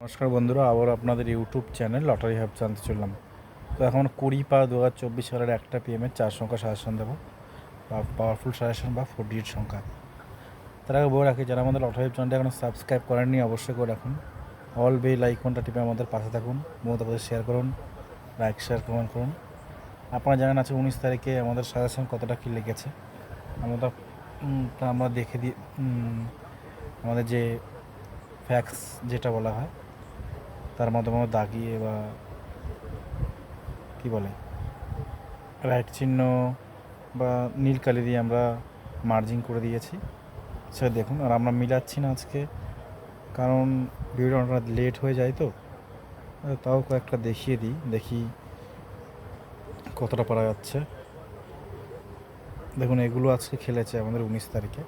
নমস্কার বন্ধুরা, আবার আপনাদের ইউটিউব চ্যানেল লটারি হাব জানতে চললাম। তো এখন কুড়ি পা দু হাজার চব্বিশ সালের একটা পি পিএমের চার সংখ্যা সাজেশন দেবো, বা পাওয়ারফুল সাজেশন বা ফোর ডিজিট সংখ্যা। তার আগে বলে রাখি, যারা আমাদের লটারি হাব চ্যানেলটা এখনও সাবস্ক্রাইব করেননি, অবশ্যই করে রাখুন। অল বেল আইকনটা টিপে আমাদের পাশে থাকুন মমতাবাদের শেয়ার করুন লাইক শেয়ার কমেন্ট করুন। আপনারা জানেন আছে উনিশ তারিখে আমাদের সাজেশন কতটা কী লেগেছে। আমরা আমরা দেখে দিই আমাদের যে ফ্যাক্স যেটা বলা হয় তার মাধ্যমে দাগিয়ে বা কি বলে? রাইট চিহ্ন বা নীল কালি দিয়ে আমরা মার্জিং করে দিয়েছি। সেটা দেখুন, আর আমরা মিলাচ্ছি না আজকে, কারণ ভিডিওটা অনেকটা লেট হয়ে যায় তো। তাও কয়েকটা দেখিয়ে দিই, দেখি কতটা পারা যাচ্ছে। দেখুন, এগুলো আজকে খেলেছে আমাদের উনিশ তারিখে।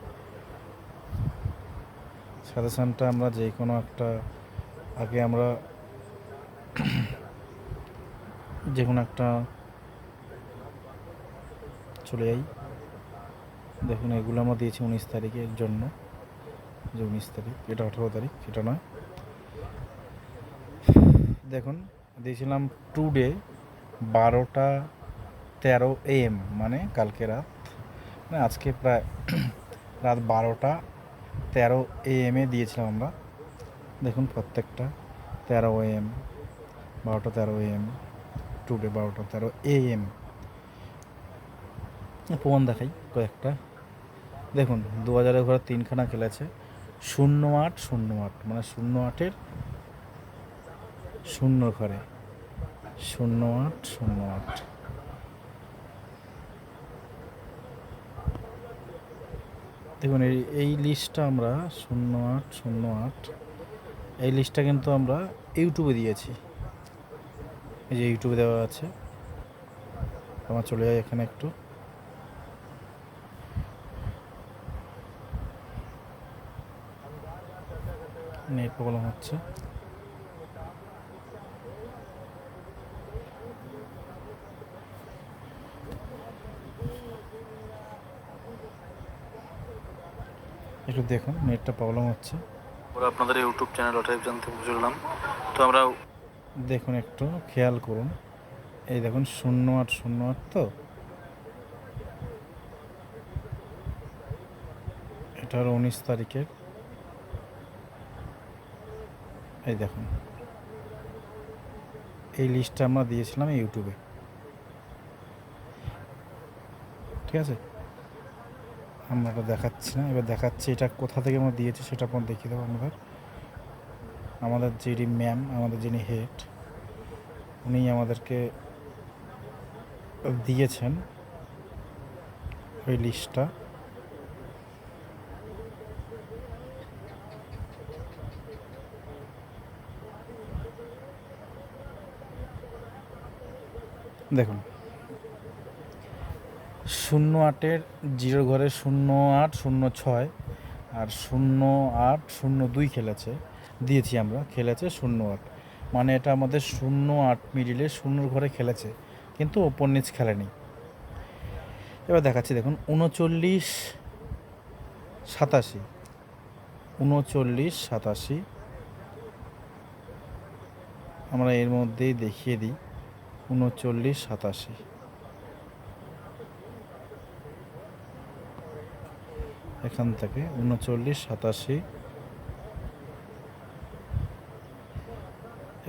সাজেশনটা আমরা যে কোনো একটা, আগে আমরা যে কোনো একটা চলে যাই। দেখুন, এগুলো আমরা দিয়েছি উনিশ তারিখের জন্য। যে উনিশ তারিখ, এটা আঠেরো তারিখ, এটা নয়। দেখুন, দিয়েছিলাম টু ডে বারোটা তেরো এম মানে কালকে রাত। মানে আজকে প্রায় রাত বারোটা তেরো এম এ দিয়েছিলাম আমরা। দেখুন, প্রত্যেকটা তেরো এম বারোটা তেরো এম টুডে বারোটা তেরো এ এম প্রমাণ দেখাই কয়েকটা। দেখুন দু হাজারের ঘরে তিনখানা খেলেছে। শূন্য আট শূন্য আট মানে শূন্য আটের শূন্য ঘরে। শূন্য আট শূন্য আট দেখুন, এই এই লিস্টটা আমরা শূন্য আট শূন্য আট এই লিস্টটা কিন্তু আমরা ইউটিউবে দিয়েছি। এই যে ইউটিউবে দেওয়া আছে। আমার চলে যায় এখানে একটু। নেট প্রবলেম হচ্ছে। একটু দেখুন, নেটটা প্রবলেম হচ্ছে। আপনাদের ইউটিউব চ্যানেল ওটাই জানতে বুঝলাম। তো আমরা দেখুন একটু, খেয়াল করুন। এই দেখুন, শূন্য আট শূন্য আট তো? এটা হলো উনিশ তারিখের। এই দেখুন। এই লিস্টটা আমরা দিয়েছিলাম ইউটিউবে। ঠিক আছে? আমরা দেখাচ্ছি না। এবার দেখাচ্ছি এটা কোথা থেকে আমরা দিয়েছি সেটা আপনার দেখিয়ে দেবো আমাদের আমাদের যিনি ম্যাম, আমাদের যিনি হেড উনি আমাদেরকে দিয়েছেন ওই লিস্টটা। দেখুন, শূন্য আটের জিরো ঘরে শূন্য আট, শূন্য ছয় আর শূন্য আট, শূন্য দুই খেলেছে। দিয়েছি আমরা, খেলেছে শূন্য আট। মানে এটা আমাদের শূন্য আট মিডিলে শূন্যর ঘরে খেলেছে, কিন্তু ওপর নিচ খেলেনি। এবার দেখাচ্ছি, দেখুন, উনচল্লিশ সাতাশি উনচল্লিশ সাতাশি, আমরা এর মধ্যেই দেখিয়ে দিই, উনচল্লিশ সাতাশি। এখান থেকে উনচল্লিশ সাতাশি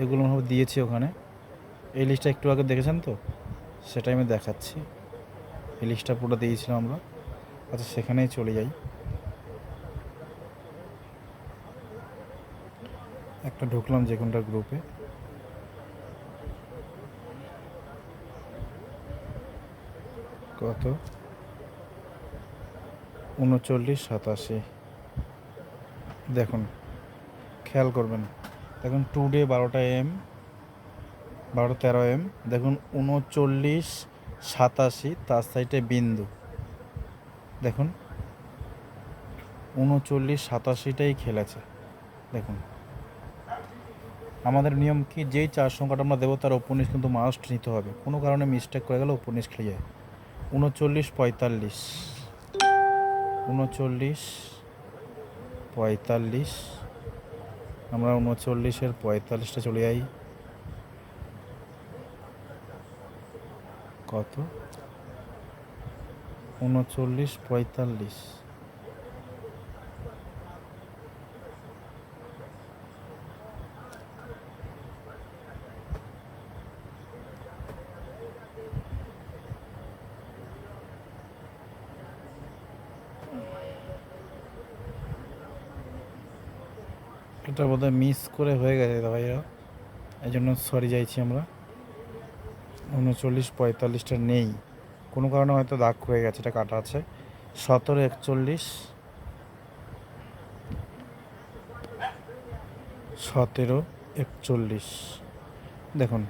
এগুলো আমরা দিয়েছি ওখানে। এই লিস্টটা একটু আগে দেখেছেন তো? সেটাই আমি দেখাচ্ছি। এই লিস্টটা পুরো দিয়েছিলাম আমরা। আচ্ছা সেখানেই চলে যাই। একটা ঢুকলাম যে কোনটা গ্রুপে কত? উনচল্লিশ, সাতাশি। দেখুন, খেয়াল করবেন। দেখুন টু ডে বারোটা এম বারো তেরো এম দেখুন উনচল্লিশ, সাতাশি, তার সাইডে বিন্দু। দেখুন, উনচল্লিশ, সাতাশিটাই খেলেছে। দেখুন, আমাদের নিয়ম কি? যেই চার সংখ্যাটা আমরা দেবো, তার উপনিশ কিন্তু মাস্ট নিতে হবে। কোনো কারণে মিস্টেক করে গেলে উপনিশ খেলে যায়। উনচল্লিশ, পঁয়তাল্লিশ। উনচল্লিশ, পঁয়তাল্লিশ। আমরা উনচল্লিশের পঁয়তাল্লিশটা চলে যাই। কত? উনচল্লিশ পঁয়তাল্লিশ। এটা বোধহয় মিস করে হয়ে গেছে ভাইয়া। এই জন্য সরি চাইছি আমরা। উনচল্লিশ পঁয়তাল্লিশটা নেই। কোনো কারণে হয়তো দাগ হয়ে গেছে, এটা কাটা আছে। সতেরো, একচল্লিশ। সতেরো, একচল্লিশ। দেখুন।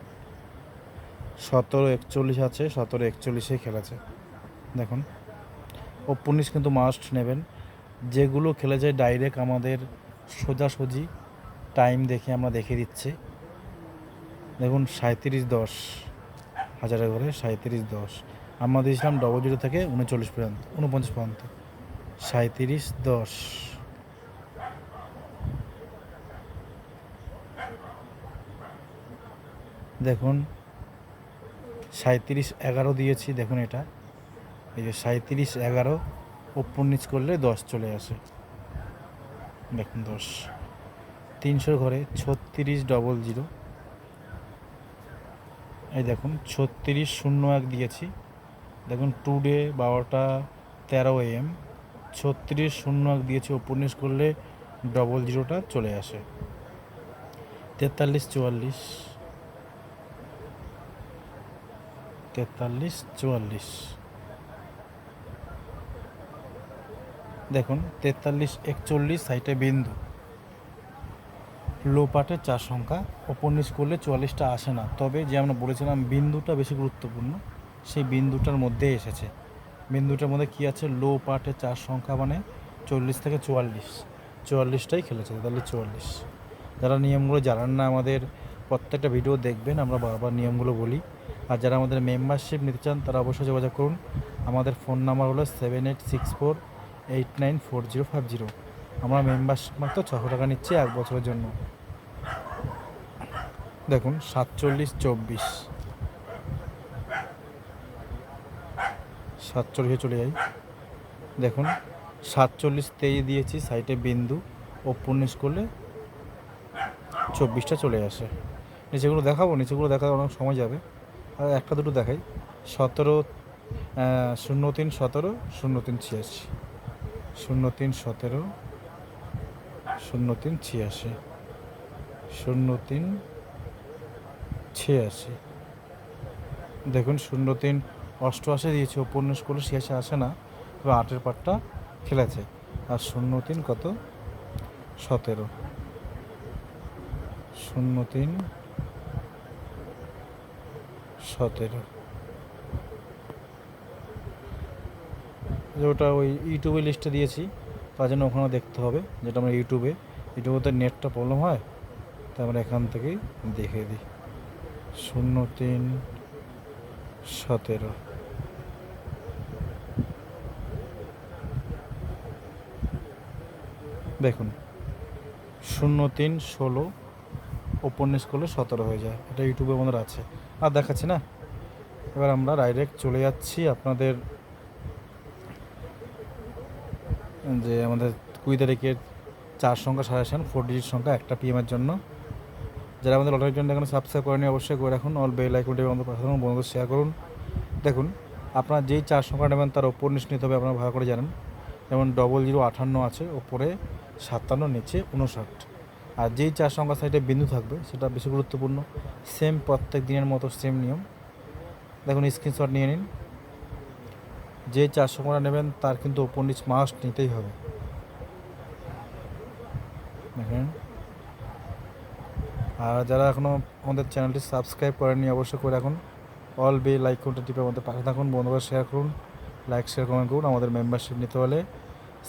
সতেরো, একচল্লিশ আছে, সতেরো একচল্লিশেই খেলেছে দেখুন। ওপনিশ কিন্তু মাস্ট নেবেন। যেগুলো খেলে যায় ডাইরেক্ট আমাদের সোজাসুজি টাইম দেখে আমরা দেখে দিচ্ছি। দেখুন সাঁত্রিশ দশ, হাজারে করে সাঁত্রিশ দশ। আমরা দিয়েছিলাম ডবল জিরো থেকে উনচল্লিশ পর্যন্ত, উনপঞ্চাশ পর্যন্ত। সাঁত্রিশ দশ। দেখুন সাঁত্রিশ এগারো দিয়েছি, দেখুন এটা। এই যে সাঁত্রিশ এগারো ওপর নিচ করলে দশ চলে আসে। দেখুন, দশ। তিনশোর ঘরে ছত্রিশ ডবল জিরো এই দেখুন, ছত্রিশ শূন্য এক দিয়েছি। দেখুন টু ডে বারোটা তেরো এম ছত্রিশ শূন্য এক দিয়েছি উপন্যাস করলে ডবল জিরোটা চলে আসে। তেতাল্লিশ, চুয়াল্লিশ। তেতাল্লিশ, চুয়াল্লিশ। দেখুন, তেতাল্লিশ, একচল্লিশ সাইটে বিন্দু। লো পার্টের চার সংখ্যা নিচ করলে চুয়াল্লিশটা আসে না। তবে যে আমরা বলেছিলাম বিন্দুটা বেশি গুরুত্বপূর্ণ, সেই বিন্দুটার মধ্যে এসেছে। বিন্দুটার মধ্যে কী আছে? লো পার্টের চার সংখ্যা মানে চল্লিশ থেকে চুয়াল্লিশ। চুয়াল্লিশটাই খেলেছে তাহলে চুয়াল্লিশ। যারা নিয়মগুলো জানান না আমাদের, প্রত্যেকটা ভিডিও দেখবেন, আমরা বারবার নিয়মগুলো বলি। আর যারা আমাদের মেম্বারশিপ নিতে চান, তারা অবশ্যই যোগাযোগ করুন। আমাদের ফোন নাম্বার হলো seven eight six four eight nine four zero five zero আমরা মেম্বারশিপ মাত্র ছশো টাকা নিচ্ছি এক বছরের জন্য। দেখুন, সাতচল্লিশ চব্বিশ। সাতচল্লিশে চলে যাই। দেখুন, সাতচল্লিশ তেইশ দিয়েছি সাইটে বিন্দু ও ওপন্নিশ করলে চব্বিশটা চলে আসে। নিচেগুলো দেখাবো, নিচেগুলো দেখাতে অনেক সময় যাবে। আর একটা দুটো দেখাই। সতেরো শূন্য তিন, সতেরো, শূন্য তিন ছিয়াশি। শূন্য তিন সতেরো, শূন্য তিন ছিয়াশি, শূন্য তিন ছিয়াশি। দেখুন, শূন্য তিন অষ্টআশি দিয়েছে উপন্যাস করলে ছিয়াশি আসে না, তবে আটের পাটটা খেলেছে। আর শূন্য তিন কত? সতেরো। শূন্য তিন সতেরো। যে ওটা ওই ইউটিউবে লিস্টে দিয়েছি, তার জন্য ওখানে দেখতে হবে, যেটা আমরা ইউটিউবে ইউটিউবে নেটটা প্রবলেম হয় তাই আমরা এখান থেকেই দেখে দিই। শূন্য তিন, সতেরো। দেখুন, শূন্য তিন, ষোলো ওপেনিস করলে সতেরো হয়ে যায়, এটা ইউটিউবে আমাদের আছে। আর দেখাচ্ছি না? এবার আমরা ডাইরেক্ট চলে যাচ্ছি আপনাদের যে আমাদের কুড়ি তারিখের চার সংখ্যা সাজেশন ফোর ডিজিট সংখ্যা, একটা পিএমের জন্য। যারা আমাদের লটারির জন্য এখানে সাবস্ক্রাইব করেনি, অবশ্যই করে রাখুন। অল বেল আইকনটি আমাদের পাশে থাকুন বন্ধুদের শেয়ার করুন। দেখুন, আপনার যেই চার সংখ্যা নেবেন, তার ওপর নিচ নিতে হবে, আপনারা ভালো করে জানেন। যেমন ডবল জিরো আটান্ন আছে, ওপরে সাতান্ন, নিচে উনষাট আর যেই চার সংখ্যা সাইডে বিন্দু থাকবে, সেটা বেশি গুরুত্বপূর্ণ। সেম প্রত্যেক দিনের মতো সেম নিয়ম। দেখুন স্ক্রিনশট নিয়ে নিন। যে চার সংখ্যাটা নেবেন, তার কিন্তু ওপর নিচ মাস্ট নিতেই হবে। দেখেন। আর যারা এখনও আমাদের চ্যানেলটি সাবস্ক্রাইব করেননি, অবশ্যই করে রাখুন। অল বে লাইক কোনটা টিপে আমাদের পাশে থাকুন বন্ধুরা শেয়ার করুন লাইক শেয়ার কমেন্ট করুন, আমাদের মেম্বারশিপ নিতে হলে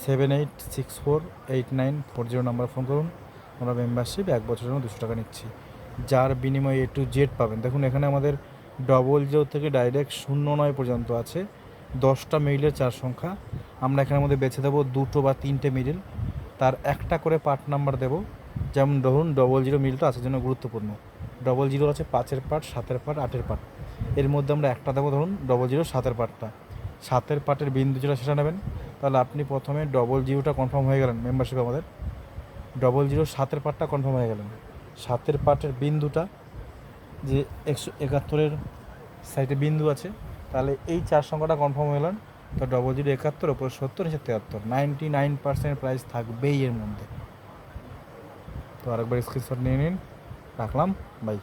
seven eight six four eight nine four zero number phone করুন। আমরা মেম্বারশিপ এক বছরের জন্য দুশো টাকা নিচ্ছি। যার বিনিময়ে এ টু জেড পাবেন। দেখুন, এখানে আমাদের ডবল জিরো থেকে ডাইরেক্ট শূন্য নয় পর্যন্ত আছে। দশটা মিডিলের চার সংখ্যা। আমরা এখানের মধ্যে বেছে দেবো দুটো বা তিনটে মিডিল তার একটা করে পার্ট নাম্বার দেবো। যেমন ধরুন ডবল জিরো মিলটা আসার জন্য গুরুত্বপূর্ণ। ডবল জিরো আছে পাঁচের পার্ট সাতের পার্ট আটের পার্ট এর মধ্যে আমরা একটা দেবো ধরুন ডবল জিরো সাতের পার্টটা সাতের পার্টের বিন্দু যেটা, সেটা নেবেন। তাহলে আপনি প্রথমে ডবল জিরোটা কনফার্ম হয়ে গেলেন মেম্বারশিপ আমাদের। ডবল জিরো সাতের পার্টটা কনফার্ম হয়ে গেলেন। সাতের পার্টের বিন্দুটা যে একশো একাত্তরের সাইডে বিন্দু আছে তাহলে এই চার সংখ্যাটা কনফার্ম গেলেন তো ডবল জিরো একাত্তর ওপরে সত্তর নিচে তেহাত্তর নাইনটি নাইন পার্সেন্ট প্রাইস থাকবেই এর মধ্যে। তো আরেকবার স্ক্রিনশট নিয়ে নিন। রাখলাম। বাই